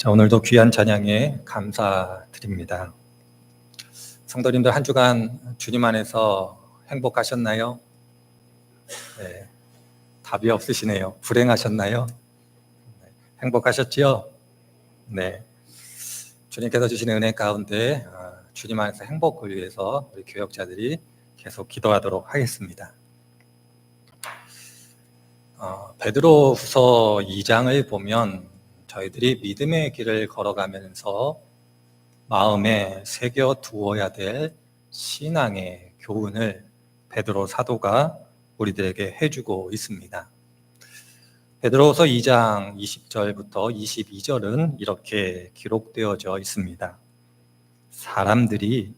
자, 오늘도 귀한 찬양에 감사드립니다. 성도님들 한 주간 주님 안에서 행복하셨나요? 네, 답이 없으시네요. 불행하셨나요? 네, 행복하셨지요? 네. 주님께서 주시는 은혜 가운데 어, 주님 안에서 행복을 위해서 우리 교역자들이 계속 기도하도록 하겠습니다. 어, 베드로 후서 2장을 보면 저희들이 믿음의 길을 걸어가면서 마음에 새겨 두어야 될 신앙의 교훈을 베드로 사도가 우리들에게 해주고 있습니다. 베드로서 2장 20절부터 22절은 이렇게 기록되어져 있습니다. 사람들이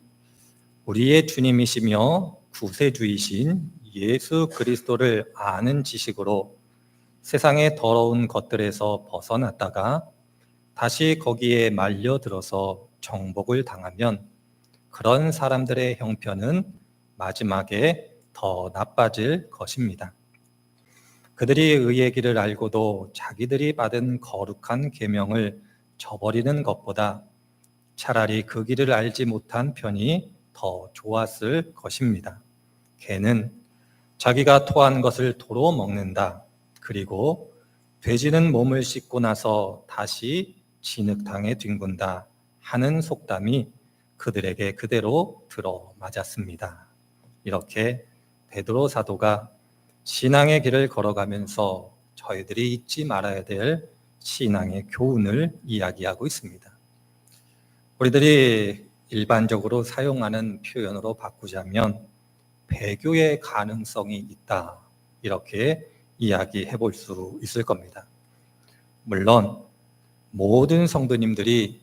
우리의 주님이시며 구세주이신 예수 그리스도를 아는 지식으로 세상의 더러운 것들에서 벗어났다가 다시 거기에 말려들어서 정복을 당하면 그런 사람들의 형편은 마지막에 더 나빠질 것입니다. 그들이 의의 길을 알고도 자기들이 받은 거룩한 계명을 저버리는 것보다 차라리 그 길을 알지 못한 편이 더 좋았을 것입니다. 개는 자기가 토한 것을 도로 먹는다. 그리고 돼지는 몸을 씻고 나서 다시 진흙탕에 뒹군다 하는 속담이 그들에게 그대로 들어 맞았습니다. 이렇게 베드로 사도가 신앙의 길을 걸어가면서 저희들이 잊지 말아야 될 신앙의 교훈을 이야기하고 있습니다. 우리들이 일반적으로 사용하는 표현으로 바꾸자면 배교의 가능성이 있다. 이렇게 이야기해 볼 수 있을 겁니다. 물론 모든 성도님들이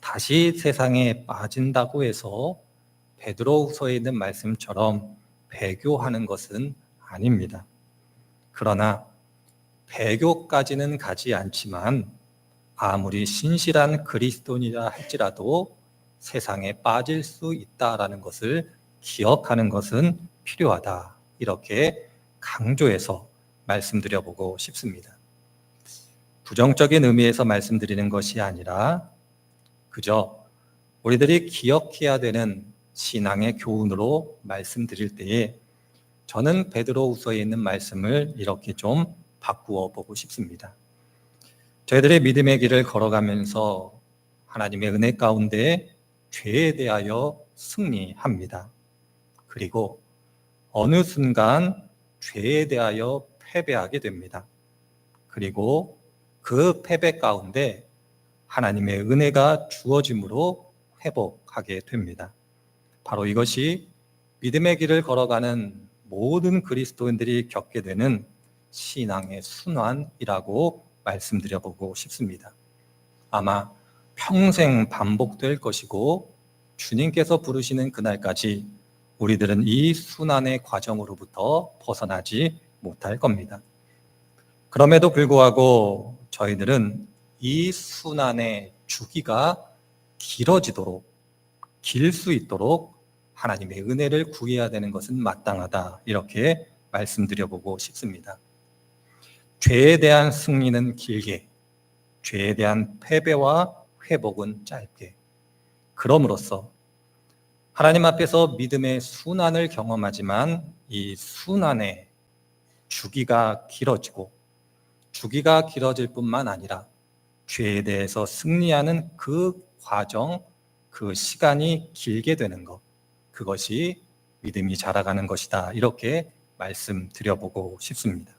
다시 세상에 빠진다고 해서 베드로후서에 있는 말씀처럼 배교하는 것은 아닙니다. 그러나 배교까지는 가지 않지만 아무리 신실한 그리스도인이라 할지라도 세상에 빠질 수 있다라는 것을 기억하는 것은 필요하다. 이렇게 강조해서 말씀드려 보고 싶습니다. 부정적인 의미에서 말씀드리는 것이 아니라 그저 우리들이 기억해야 되는 신앙의 교훈으로 말씀드릴 때에 저는 베드로후서에 있는 말씀을 이렇게 좀 바꾸어 보고 싶습니다. 저희들의 믿음의 길을 걸어가면서 하나님의 은혜 가운데 죄에 대하여 승리합니다. 그리고 어느 순간 죄에 대하여 패배하게 됩니다. 그리고 그 패배 가운데 하나님의 은혜가 주어짐으로 회복하게 됩니다. 바로 이것이 믿음의 길을 걸어가는 모든 그리스도인들이 겪게 되는 신앙의 순환이라고 말씀드려보고 싶습니다. 아마 평생 반복될 것이고 주님께서 부르시는 그날까지 우리들은 이 순환의 과정으로부터 벗어나지 못할 겁니다. 그럼에도 불구하고 저희들은 이 순환의 주기가 길어지도록 길 수 있도록 하나님의 은혜를 구해야 되는 것은 마땅하다. 이렇게 말씀드려보고 싶습니다. 죄에 대한 승리는 길게, 죄에 대한 패배와 회복은 짧게. 그럼으로써 하나님 앞에서 믿음의 순환을 경험하지만 이 순환의 주기가 길어지고 주기가 길어질 뿐만 아니라 죄에 대해서 승리하는 그 과정, 그 시간이 길게 되는 것. 그것이 믿음이 자라가는 것이다. 이렇게 말씀드려보고 싶습니다.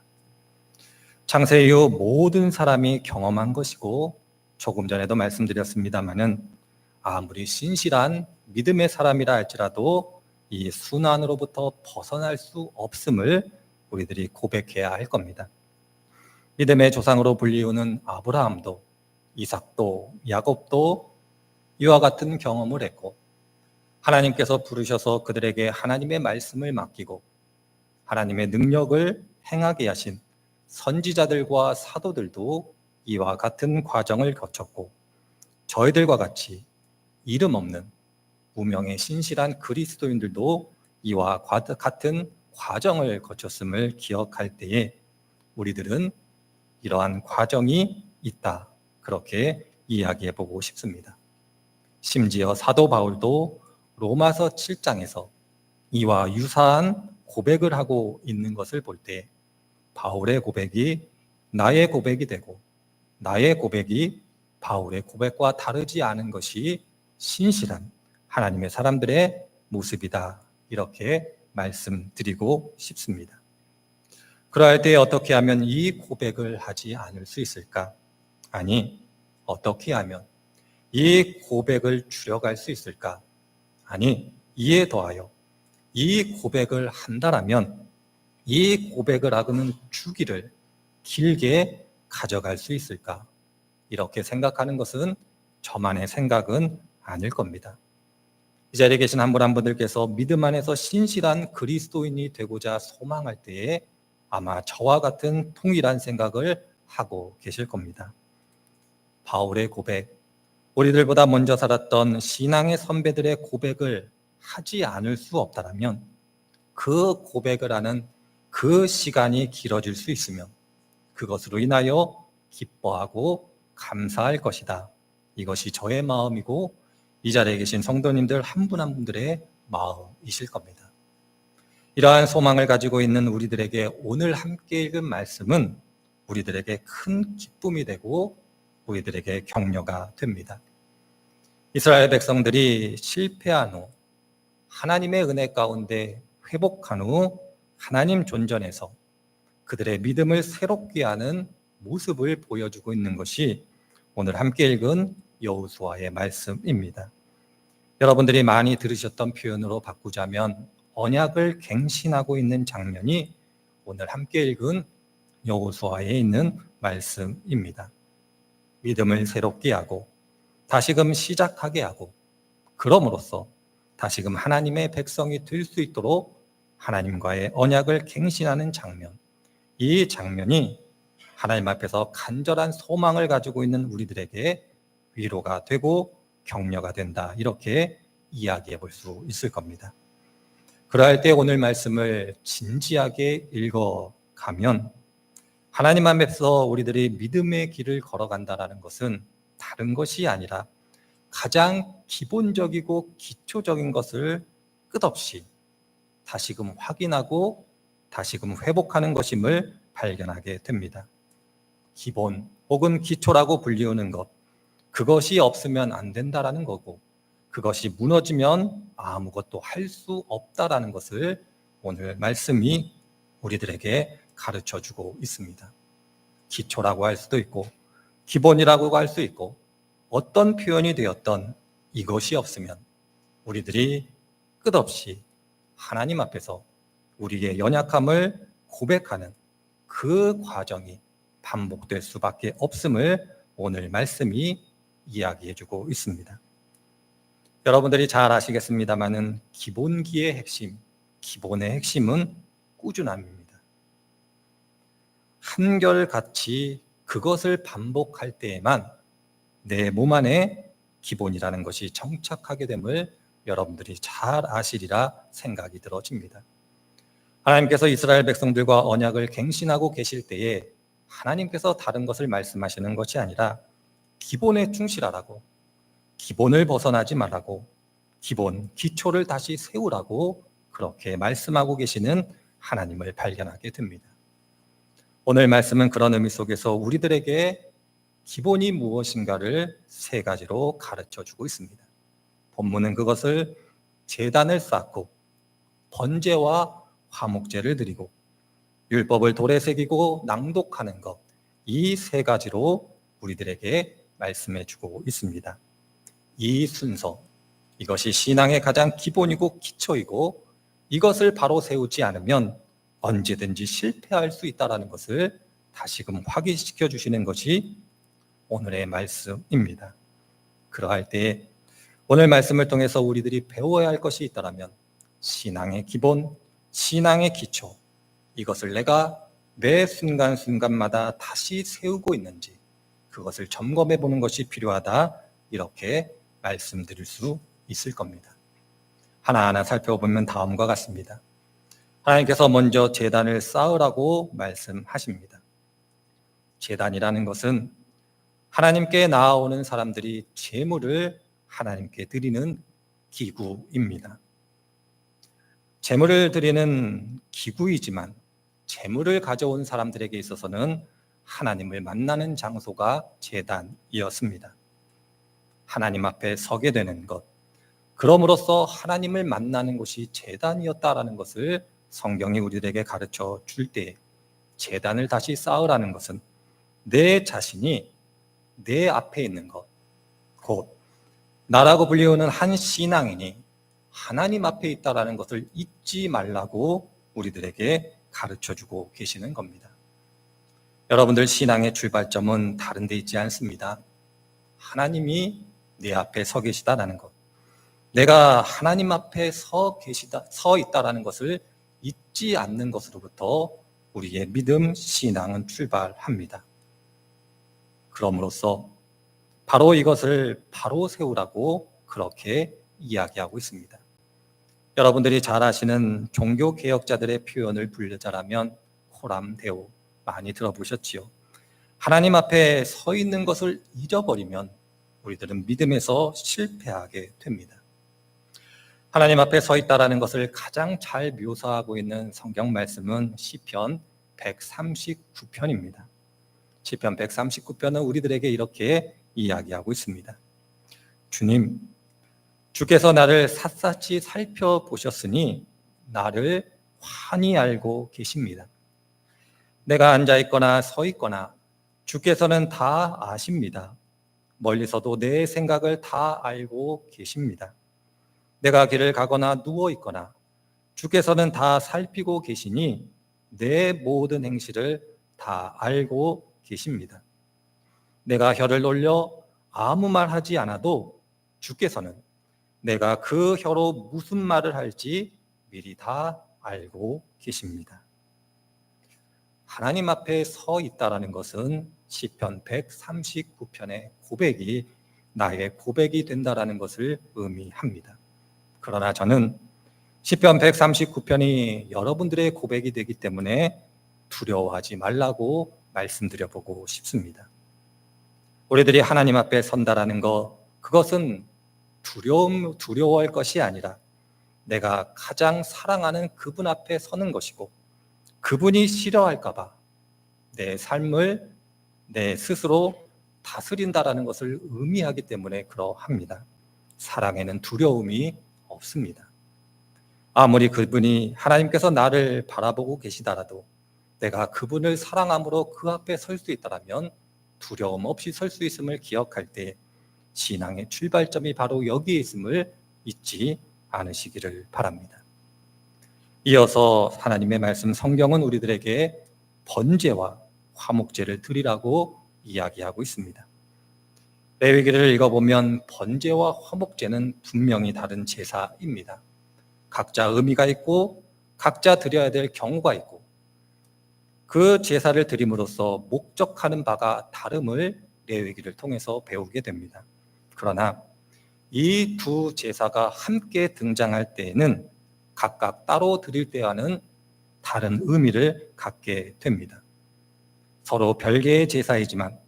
창세 이후 모든 사람이 경험한 것이고 조금 전에도 말씀드렸습니다마는 아무리 신실한 믿음의 사람이라 할지라도 이 순환으로부터 벗어날 수 없음을 우리들이 고백해야 할 겁니다. 믿음의 조상으로 불리우는 아브라함도 이삭도 야곱도 이와 같은 경험을 했고 하나님께서 부르셔서 그들에게 하나님의 말씀을 맡기고 하나님의 능력을 행하게 하신 선지자들과 사도들도 이와 같은 과정을 거쳤고 저희들과 같이 이름 없는 무명의 신실한 그리스도인들도 이와 같은 과정을 거쳤음을 기억할 때에 우리들은 이러한 과정이 있다. 그렇게 이야기해 보고 싶습니다. 심지어 사도 바울도 로마서 7장에서 이와 유사한 고백을 하고 있는 것을 볼 때 바울의 고백이 나의 고백이 되고 나의 고백이 바울의 고백과 다르지 않은 것이 신실한 하나님의 사람들의 모습이다. 이렇게 말씀드리고 싶습니다. 그럴 때 어떻게 하면 이 고백을 하지 않을 수 있을까? 아니, 어떻게 하면 이 고백을 줄여갈 수 있을까? 아니, 이에 더하여 이 고백을 한다라면 이 고백을 하고는 주기를 길게 가져갈 수 있을까? 이렇게 생각하는 것은 저만의 생각은 아닐 겁니다. 이 자리에 계신 한 분 한 분들께서 믿음 안에서 신실한 그리스도인이 되고자 소망할 때에 아마 저와 같은 통일한 생각을 하고 계실 겁니다. 바울의 고백, 우리들보다 먼저 살았던 신앙의 선배들의 고백을 하지 않을 수 없다면 그 고백을 하는 그 시간이 길어질 수 있으면 그것으로 인하여 기뻐하고 감사할 것이다. 이것이 저의 마음이고 이 자리에 계신 성도님들 한분한 분들의 마음이실 겁니다. 이러한 소망을 가지고 있는 우리들에게 오늘 함께 읽은 말씀은 우리들에게 큰 기쁨이 되고 우리들에게 격려가 됩니다. 이스라엘 백성들이 실패한 후 하나님의 은혜 가운데 회복한 후 하나님 존전에서 그들의 믿음을 새롭게 하는 모습을 보여주고 있는 것이 오늘 함께 읽은 여호수아의 말씀입니다. 여러분들이 많이 들으셨던 표현으로 바꾸자면 언약을 갱신하고 있는 장면이 오늘 함께 읽은 여호수아에 있는 말씀입니다. 믿음을 새롭게 하고 다시금 시작하게 하고 그럼으로써 다시금 하나님의 백성이 될 수 있도록 하나님과의 언약을 갱신하는 장면. 이 장면이 하나님 앞에서 간절한 소망을 가지고 있는 우리들에게 위로가 되고 격려가 된다. 이렇게 이야기해 볼 수 있을 겁니다. 그럴 때 오늘 말씀을 진지하게 읽어 가면 하나님 앞에서 우리들이 믿음의 길을 걸어간다라는 것은 다른 것이 아니라 가장 기본적이고 기초적인 것을 끝없이 다시금 확인하고 다시금 회복하는 것임을 발견하게 됩니다. 기본 혹은 기초라고 불리우는 것, 그것이 없으면 안 된다라는 거고, 그것이 무너지면 아무것도 할 수 없다라는 것을 오늘 말씀이 우리들에게 가르쳐 주고 있습니다. 기초라고 할 수도 있고, 기본이라고 할 수 있고, 어떤 표현이 되었던 이것이 없으면 우리들이 끝없이 하나님 앞에서 우리의 연약함을 고백하는 그 과정이 반복될 수밖에 없음을 오늘 말씀이 이야기해 주고 있습니다. 여러분들이 잘 아시겠습니다만은 기본기의 핵심, 기본의 핵심은 꾸준함입니다. 한결같이 그것을 반복할 때에만 내 몸 안에 기본이라는 것이 정착하게 됨을 여러분들이 잘 아시리라 생각이 들어집니다. 하나님께서 이스라엘 백성들과 언약을 갱신하고 계실 때에 하나님께서 다른 것을 말씀하시는 것이 아니라 기본에 충실하라고 기본을 벗어나지 말라고 기본, 기초를 다시 세우라고 그렇게 말씀하고 계시는 하나님을 발견하게 됩니다. 오늘 말씀은 그런 의미 속에서 우리들에게 기본이 무엇인가를 세 가지로 가르쳐 주고 있습니다. 본문은 그것을 재단을 쌓고 번제와 화목제를 드리고 율법을 돌에 새기고 낭독하는 것, 이 세 가지로 우리들에게 말씀해 주고 있습니다. 이 순서, 이것이 신앙의 가장 기본이고 기초이고 이것을 바로 세우지 않으면 언제든지 실패할 수 있다는 것을 다시금 확인시켜 주시는 것이 오늘의 말씀입니다. 그러할 때 오늘 말씀을 통해서 우리들이 배워야 할 것이 있다면 신앙의 기본, 신앙의 기초, 이것을 내가 매 순간순간마다 다시 세우고 있는지 그것을 점검해 보는 것이 필요하다. 이렇게 말씀드릴 수 있을 겁니다. 하나하나 살펴보면 다음과 같습니다. 하나님께서 먼저 재단을 쌓으라고 말씀하십니다. 재단이라는 것은 하나님께 나아오는 사람들이 재물을 하나님께 드리는 기구입니다. 재물을 드리는 기구이지만 재물을 가져온 사람들에게 있어서는 하나님을 만나는 장소가 제단이었습니다. 하나님 앞에 서게 되는 것, 그럼으로써 하나님을 만나는 곳이 제단이었다라는 것을 성경이 우리들에게 가르쳐 줄 때, 제단을 다시 쌓으라는 것은 내 자신이 내 앞에 있는 것, 곧 나라고 불리우는 한 신앙인이 하나님 앞에 있다라는 것을 잊지 말라고 우리들에게 가르쳐 주고 계시는 겁니다. 여러분들 신앙의 출발점은 다른 데 있지 않습니다. 하나님이 내 앞에 서 계시다라는 것. 내가 하나님 앞에 서 계시다, 서 있다라는 것을 잊지 않는 것으로부터 우리의 믿음, 신앙은 출발합니다. 그럼으로써 바로 이것을 바로 세우라고 그렇게 이야기하고 있습니다. 여러분들이 잘 아시는 종교 개혁자들의 표현을 불려자라면 코람데오 많이 들어보셨지요. 하나님 앞에 서 있는 것을 잊어버리면 우리들은 믿음에서 실패하게 됩니다. 하나님 앞에 서 있다라는 것을 가장 잘 묘사하고 있는 성경 말씀은 시편 139편입니다. 시편 139편은 우리들에게 이렇게 이야기하고 있습니다. 주님, 주께서 나를 샅샅이 살펴보셨으니 나를 환히 알고 계십니다. 내가 앉아 있거나 서 있거나 주께서는 다 아십니다. 멀리서도 내 생각을 다 알고 계십니다. 내가 길을 가거나 누워 있거나 주께서는 다 살피고 계시니 내 모든 행실을 다 알고 계십니다. 내가 혀를 놀려 아무 말 하지 않아도 주께서는 내가 그 혀로 무슨 말을 할지 미리 다 알고 계십니다. 하나님 앞에 서 있다라는 것은 시편 139편의 고백이 나의 고백이 된다라는 것을 의미합니다. 그러나 저는 시편 139편이 여러분들의 고백이 되기 때문에 두려워하지 말라고 말씀드려 보고 싶습니다. 우리들이 하나님 앞에 선다라는 것, 그것은 두려움, 두려워할 것이 아니라 내가 가장 사랑하는 그분 앞에 서는 것이고 그분이 싫어할까봐 내 삶을 내 스스로 다스린다라는 것을 의미하기 때문에 그러합니다. 사랑에는 두려움이 없습니다. 아무리 그분이 하나님께서 나를 바라보고 계시다라도 내가 그분을 사랑함으로 그 앞에 설 수 있다라면 두려움 없이 설 수 있음을 기억할 때 신앙의 출발점이 바로 여기에 있음을 잊지 않으시기를 바랍니다. 이어서 하나님의 말씀 성경은 우리들에게 번제와 화목제를 드리라고 이야기하고 있습니다. 레위기를 읽어보면 번제와 화목제는 분명히 다른 제사입니다. 각자 의미가 있고 각자 드려야 될 경우가 있고 그 제사를 드림으로써 목적하는 바가 다름을 레위기를 통해서 배우게 됩니다. 그러나 이 두 제사가 함께 등장할 때에는 각각 따로 드릴 때와는 다른 의미를 갖게 됩니다. 서로 별개의 제사이지만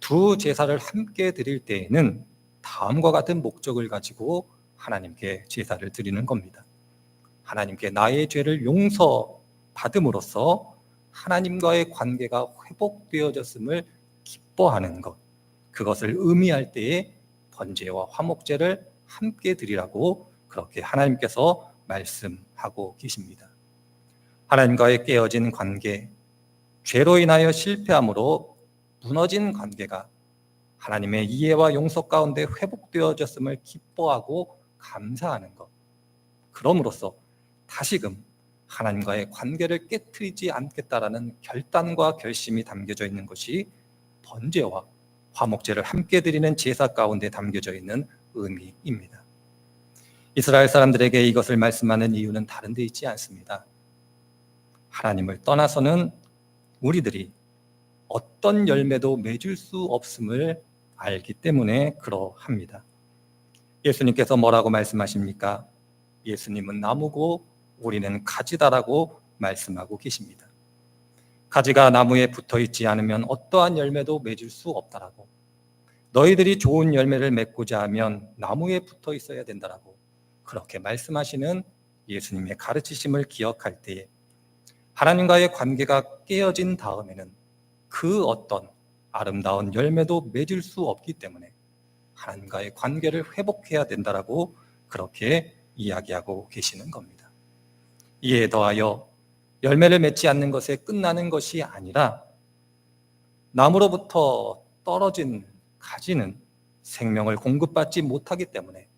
두 제사를 함께 드릴 때에는 다음과 같은 목적을 가지고 하나님께 제사를 드리는 겁니다. 하나님께 나의 죄를 용서받음으로써 하나님과의 관계가 회복되어졌음을 기뻐하는 것, 그것을 의미할 때에 번제와 화목제를 함께 드리라고 그렇게 하나님께서 말씀하고 계십니다. 하나님과의 깨어진 관계, 죄로 인하여 실패함으로 무너진 관계가 하나님의 이해와 용서 가운데 회복되어졌음을 기뻐하고 감사하는 것. 그럼으로써 다시금 하나님과의 관계를 깨뜨리지 않겠다라는 결단과 결심이 담겨져 있는 것이 번제와 화목제를 함께 드리는 제사 가운데 담겨져 있는 의미입니다. 이스라엘 사람들에게 이것을 말씀하는 이유는 다른 데 있지 않습니다. 하나님을 떠나서는 우리들이 어떤 열매도 맺을 수 없음을 알기 때문에 그러합니다. 예수님께서 뭐라고 말씀하십니까? 예수님은 나무고 우리는 가지다라고 말씀하고 계십니다. 가지가 나무에 붙어 있지 않으면 어떠한 열매도 맺을 수 없다라고 너희들이 좋은 열매를 맺고자 하면 나무에 붙어 있어야 된다라고 그렇게 말씀하시는 예수님의 가르치심을 기억할 때에 하나님과의 관계가 깨어진 다음에는 그 어떤 아름다운 열매도 맺을 수 없기 때문에 하나님과의 관계를 회복해야 된다라고 그렇게 이야기하고 계시는 겁니다. 이에 더하여 열매를 맺지 않는 것에 끝나는 것이 아니라 나무로부터 떨어진 가지는 생명을 공급받지 못하기 때문에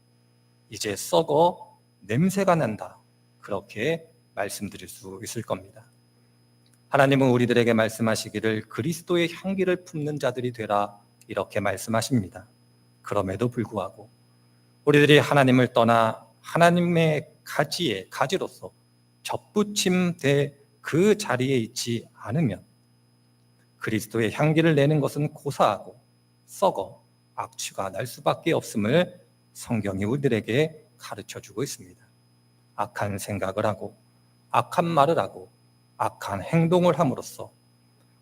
이제 썩어 냄새가 난다. 그렇게 말씀드릴 수 있을 겁니다. 하나님은 우리들에게 말씀하시기를 그리스도의 향기를 품는 자들이 되라 이렇게 말씀하십니다. 그럼에도 불구하고 우리들이 하나님을 떠나 하나님의 가지에 가지로서 접붙임돼 그 자리에 있지 않으면 그리스도의 향기를 내는 것은 고사하고 썩어 악취가 날 수밖에 없음을 성경이 우리들에게 가르쳐 주고 있습니다. 악한 생각을 하고 악한 말을 하고 악한 행동을 함으로써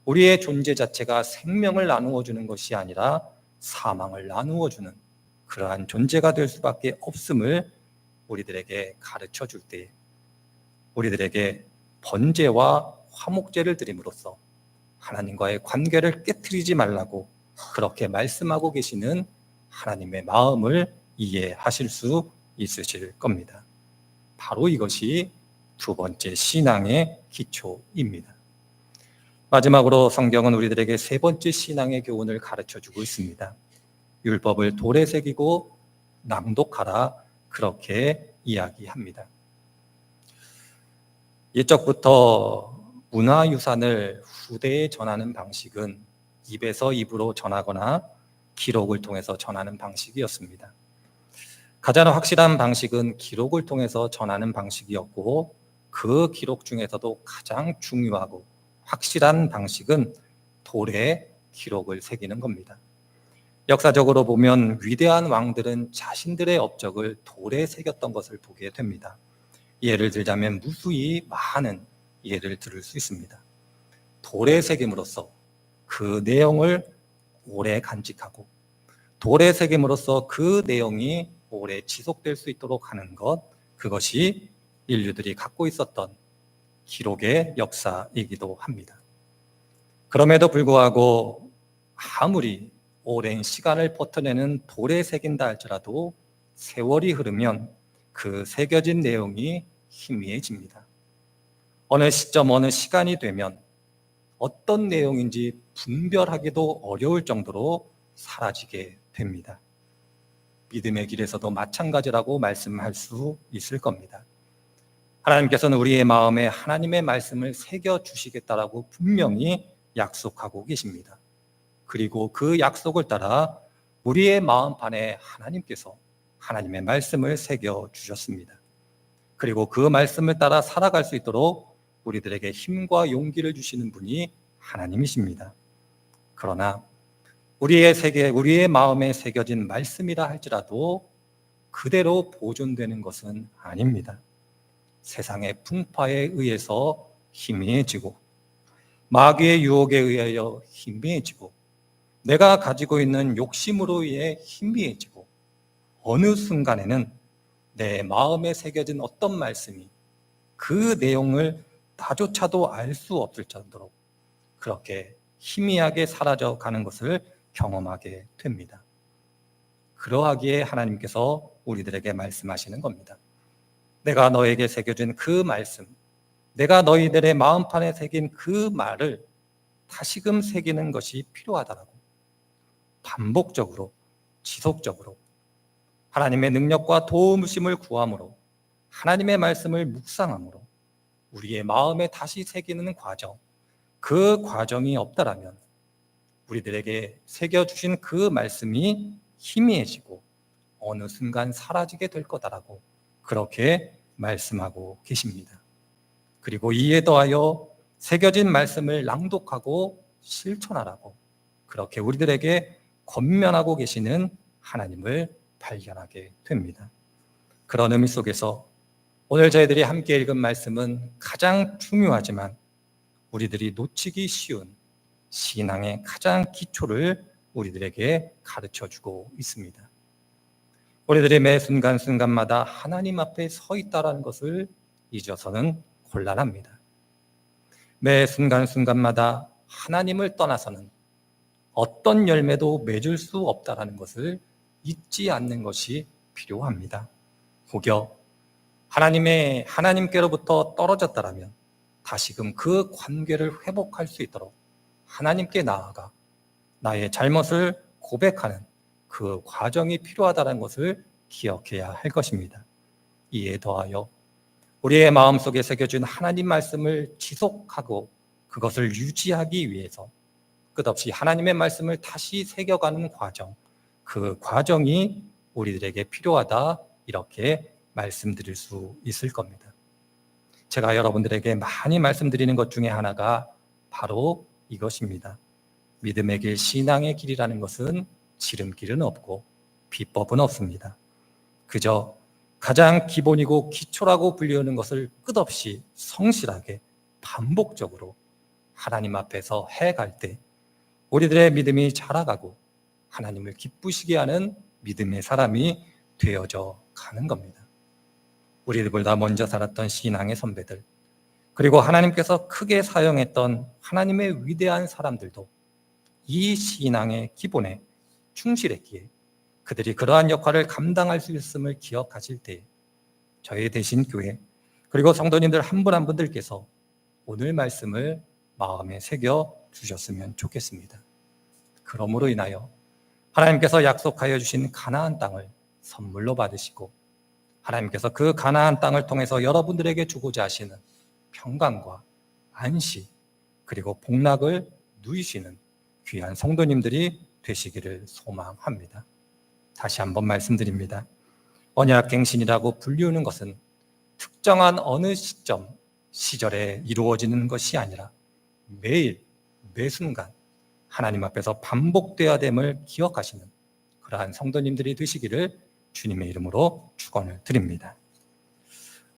우리의 존재 자체가 생명을 나누어 주는 것이 아니라 사망을 나누어 주는 그러한 존재가 될 수밖에 없음을 우리들에게 가르쳐 줄 때 우리들에게 번제와 화목제를 드림으로써 하나님과의 관계를 깨뜨리지 말라고 그렇게 말씀하고 계시는 하나님의 마음을 이해하실 수 있으실 겁니다. 바로 이것이 두 번째 신앙의 기초입니다. 마지막으로 성경은 우리들에게 세 번째 신앙의 교훈을 가르쳐 주고 있습니다. 율법을 돌에 새기고 낭독하라 그렇게 이야기합니다. 옛적부터 문화유산을 후대에 전하는 방식은 입에서 입으로 전하거나 기록을 통해서 전하는 방식이었습니다. 가장 확실한 방식은 기록을 통해서 전하는 방식이었고 그 기록 중에서도 가장 중요하고 확실한 방식은 돌에 기록을 새기는 겁니다. 역사적으로 보면 위대한 왕들은 자신들의 업적을 돌에 새겼던 것을 보게 됩니다. 예를 들자면 무수히 많은 예를 들을 수 있습니다. 돌에 새김으로써 그 내용을 오래 간직하고 돌에 새김으로써 그 내용이 오래 지속될 수 있도록 하는 것 그것이 인류들이 갖고 있었던 기록의 역사이기도 합니다. 그럼에도 불구하고 아무리 오랜 시간을 버텨내는 돌에 새긴다 할지라도 세월이 흐르면 그 새겨진 내용이 희미해집니다. 어느 시점, 어느 시간이 되면 어떤 내용인지 분별하기도 어려울 정도로 사라지게 됩니다. 믿음의 길에서도 마찬가지라고 말씀할 수 있을 겁니다. 하나님께서는 우리의 마음에 하나님의 말씀을 새겨 주시겠다라고 분명히 약속하고 계십니다. 그리고 그 약속을 따라 우리의 마음판에 하나님께서 하나님의 말씀을 새겨 주셨습니다. 그리고 그 말씀을 따라 살아갈 수 있도록 우리들에게 힘과 용기를 주시는 분이 하나님이십니다. 그러나 우리의 세계, 우리의 마음에 새겨진 말씀이라 할지라도 그대로 보존되는 것은 아닙니다. 세상의 풍파에 의해서 희미해지고 마귀의 유혹에 의하여 희미해지고 내가 가지고 있는 욕심으로 인해 희미해지고 어느 순간에는 내 마음에 새겨진 어떤 말씀이 그 내용을 나조차도 알 수 없을 정도로 그렇게 희미하게 사라져 가는 것을 경험하게 됩니다. 그러하기에 하나님께서 우리들에게 말씀하시는 겁니다. 내가 너에게 새겨준 그 말씀, 내가 너희들의 마음판에 새긴 그 말을 다시금 새기는 것이 필요하다라고 반복적으로 지속적으로 하나님의 능력과 도움심을 구함으로 하나님의 말씀을 묵상함으로 우리의 마음에 다시 새기는 과정 그 과정이 없다라면 우리들에게 새겨주신 그 말씀이 희미해지고 어느 순간 사라지게 될 거다라고 그렇게 말씀하고 계십니다. 그리고 이에 더하여 새겨진 말씀을 낭독하고 실천하라고 그렇게 우리들에게 권면하고 계시는 하나님을 발견하게 됩니다. 그런 의미 속에서 오늘 저희들이 함께 읽은 말씀은 가장 중요하지만 우리들이 놓치기 쉬운 신앙의 가장 기초를 우리들에게 가르쳐 주고 있습니다. 우리들이 매 순간순간마다 하나님 앞에 서 있다라는 것을 잊어서는 곤란합니다. 매 순간순간마다 하나님을 떠나서는 어떤 열매도 맺을 수 없다라는 것을 잊지 않는 것이 필요합니다. 혹여 하나님의 하나님께로부터 떨어졌다라면 다시금 그 관계를 회복할 수 있도록 하나님께 나아가 나의 잘못을 고백하는 그 과정이 필요하다는 것을 기억해야 할 것입니다. 이에 더하여 우리의 마음속에 새겨준 하나님 말씀을 지속하고 그것을 유지하기 위해서 끝없이 하나님의 말씀을 다시 새겨가는 과정, 그 과정이 우리들에게 필요하다 이렇게 말씀드릴 수 있을 겁니다. 제가 여러분들에게 많이 말씀드리는 것 중에 하나가 바로 이것입니다. 믿음의 길, 신앙의 길이라는 것은 지름길은 없고 비법은 없습니다. 그저 가장 기본이고 기초라고 불리우는 것을 끝없이 성실하게 반복적으로 하나님 앞에서 해갈 때 우리들의 믿음이 자라가고 하나님을 기쁘시게 하는 믿음의 사람이 되어져 가는 겁니다. 우리들보다 먼저 살았던 신앙의 선배들, 그리고 하나님께서 크게 사용했던 하나님의 위대한 사람들도 이 신앙의 기본에 충실했기에 그들이 그러한 역할을 감당할 수 있음을 기억하실 때 저희 대신 교회 그리고 성도님들 한분한 분들께서 오늘 말씀을 마음에 새겨 주셨으면 좋겠습니다. 그러므로 인하여 하나님께서 약속하여 주신 가나안 땅을 선물로 받으시고 하나님께서 그 가나안 땅을 통해서 여러분들에게 주고자 하시는 평강과 안식 그리고 복락을 누이시는 귀한 성도님들이 되시기를 소망합니다. 다시 한번 말씀드립니다. 언약갱신이라고 불리우는 것은 특정한 어느 시점, 시절에 이루어지는 것이 아니라 매일, 매 순간 하나님 앞에서 반복되어야 됨을 기억하시는 그러한 성도님들이 되시기를 주님의 이름으로 축원을 드립니다.